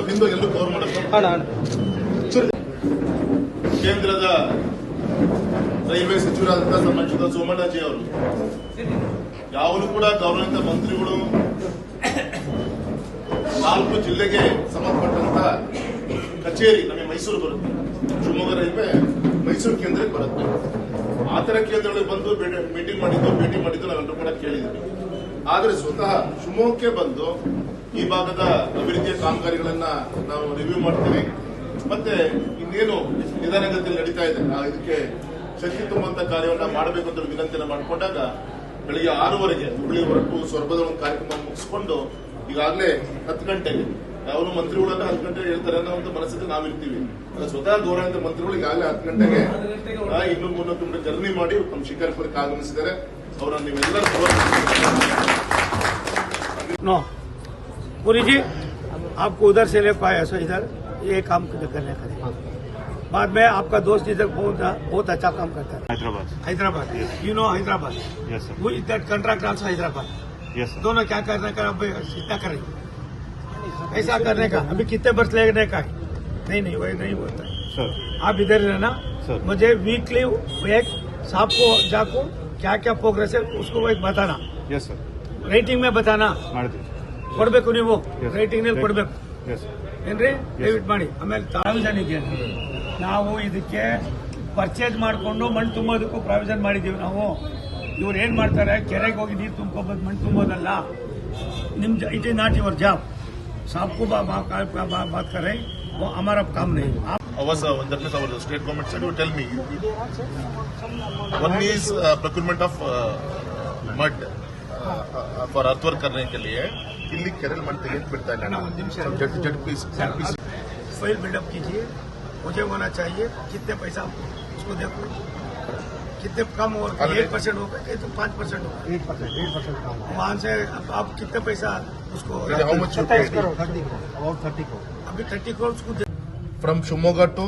ಸ್ವಲ್ಪ ಎಲ್ಲೂ ಕವರ್ ಮಾಡಬೇಕು ಕೇಂದ್ರದ ರೈಲ್ವೆ ಸಚಿವರಾದಂತಹ ಸಂಬಂಧಿಸಿದ ಸೋಮಣ್ಣಾಜಿ ಅವರು. ಯಾವಾಗಲೂ ಕೂಡ ಗೌರವಿತ ಮಂತ್ರಿಗಳು ನಾಲ್ಕು ಜಿಲ್ಲೆಗೆ ಸಂಬಂಧಪಟ್ಟಂತ ಕಚೇರಿ ನಮಗೆ ಮೈಸೂರು ಬರುತ್ತೆ. ಶಿವಮೊಗ್ಗ ರೈಲ್ವೆ ಮೈಸೂರು ಕೇಂದ್ರಕ್ಕೆ ಬರುತ್ತೆ. ಆತರ ತರ ಕೇಂದ್ರಗಳಿಗೆ ಬಂದು ಮೀಟಿಂಗ್ ಮಾಡಿದ್ದು ಭೇಟಿ ಮಾಡಿದ್ದು ನಾವೆಲ್ಲರೂ ಕೂಡ ಕೇಳಿದ್ವಿ ಆದರೆ ಸ್ವತಃ ಶಿವಮೊಗ್ಗಕ್ಕೆ ಬಂದು ಈ ಭಾಗದ ಅಭಿವೃದ್ಧಿಯ ಕಾಮಗಾರಿಗಳನ್ನ ನಾವು ರಿವ್ಯೂ ಮಾಡ್ತೀವಿ. ಮತ್ತೆ ಇನ್ನೇನು ನಿಧಾನಗತಿಯಲ್ಲಿ ನಡೀತಾ ಇದೆ. ಇದಕ್ಕೆ ಶಕ್ತಿ ತುಂಬುವಂತ ಕಾರ್ಯವನ್ನ ಮಾಡಬೇಕು ಅಂತ ವಿನಂತಿಯನ್ನು ಮಾಡಿಕೊಂಡಾಗ ಬೆಳಿಗ್ಗೆ ಆರೂವರೆಗೆ ಹುಬ್ಬಳ್ಳಿ ಹೊರಟು ಸ್ವರ್ಭದ ಒಂದು ಕಾರ್ಯಕ್ರಮ ಮುಗಿಸ್ಕೊಂಡು ಈಗಾಗಲೇ ಹತ್ತು ಗಂಟೆಗೆ ಯಾವ ಮಂತ್ರಿಗಳನ್ನ ಹತ್ತು ಗಂಟೆಗೆ ಹೇಳ್ತಾರೆ ಅನ್ನೋ ಒಂದು ಮನಸ್ಸಿಗೆ ನಾವಿರ್ತೀವಿ. ಸ್ವತಃ ಗೌರವಿತ ಮಂತ್ರಿಗಳು ಈಗಾಗಲೇ ಹತ್ತು ಗಂಟೆಗೆ ಇನ್ನೂರು ತುಂಬಾ ಕಿಲೋಮೀಟರ್ ಜರ್ನಿ ಮಾಡಿ ನಮ್ಮ ಶಿಕಾರಿಪುರಕ್ಕೆ ಆಗಮಿಸಿದ್ದಾರೆ. ಅವರನ್ನು ನೀವೆಲ್ಲರೂ पुरी जी आपको उधर से ले पाया सो इधर ये काम करने का बाद में आपका दोस्त इधर पहुँचा बहुत अच्छा काम करता है। Hyderabad. Hyderabad. You know Hyderabad? वो दैट कंट्रैक्ट आल्सो हैदराबाद। दोनों क्या करने का कितना करेंगे ऐसा करने का। अभी कितने बस लेने का है? नहीं नहीं वही नहीं बोलता है। आप इधर रहना। मुझे वीकली एक साहब को जाकू क्या क्या प्रोग्रेस है उसको एक बताना। यस सर रेटिंग में बताना। ಕೊಡ್ಬೇಕು ನೀವು Yes. ರೈಟಿಂಗ್ ನಲ್ಲಿ ಕೊಡ್ಬೇಕು ಎಸ್ ಸರ್ ಏನ್ರಿ ದಯವಿಟ್ಟು ಮಾಡಿ ಆಮೇಲೆ ಪ್ರಾವಿಷನ್ ಇದೆಯಾ ನಾವು ಇದಕ್ಕೆ ಪರ್ಚೇಸ್ ಮಾಡಿಕೊಂಡು ಮಣ್ಣು ತುಂಬೋದಕ್ಕೂ ಪ್ರಾವಿಷನ್ ಮಾಡಿದ್ದೀವಿ ನಾವು ಇವ್ರು ಏನ್ ಮಾಡ್ತಾರೆ ಕೆರೆಗೆ ಹೋಗಿ ನೀರು ತುಂಬ್ಕೋಬೋದು ಮಣ್ಣು ತುಂಬೋದಲ್ಲ ನಿಮ್ it is not your job ಸಾಬ್ಕು ಬಾ ಬಾ- ಬಾ- ಬಾ- ಬಾತ್ ಕರೆ वो हमारा काम नहीं आप was uh, that means our state government said, you tell me. One is uh, procurement of uh, mud uh, for earthwork करने के लिए ಇಲ್ಲಿ ಕೆರೆಲ್ ಮಣ್ಣು ತೆಗೆದು ಬಿಡ್ತಾ ಇಲ್ಲ ಒಂದು ನಿಮಿಷ. Z Z piece Z piece file build up कीजिए मुझे होना चाहिए कितने पैसा उसको देखो कितने कम और अरे- एक परसेंट होगा कि तो पाँच परसेंट होगा एक परसेंट डेढ़ परसेंट कम वहाँ से अब आप कितने पैसा उसको हाउ मच सत्ताईस crore thirty crore about thirty crore अभी थर्टी करोड़ उसको दे- फ्रॉम शिवमोगा टू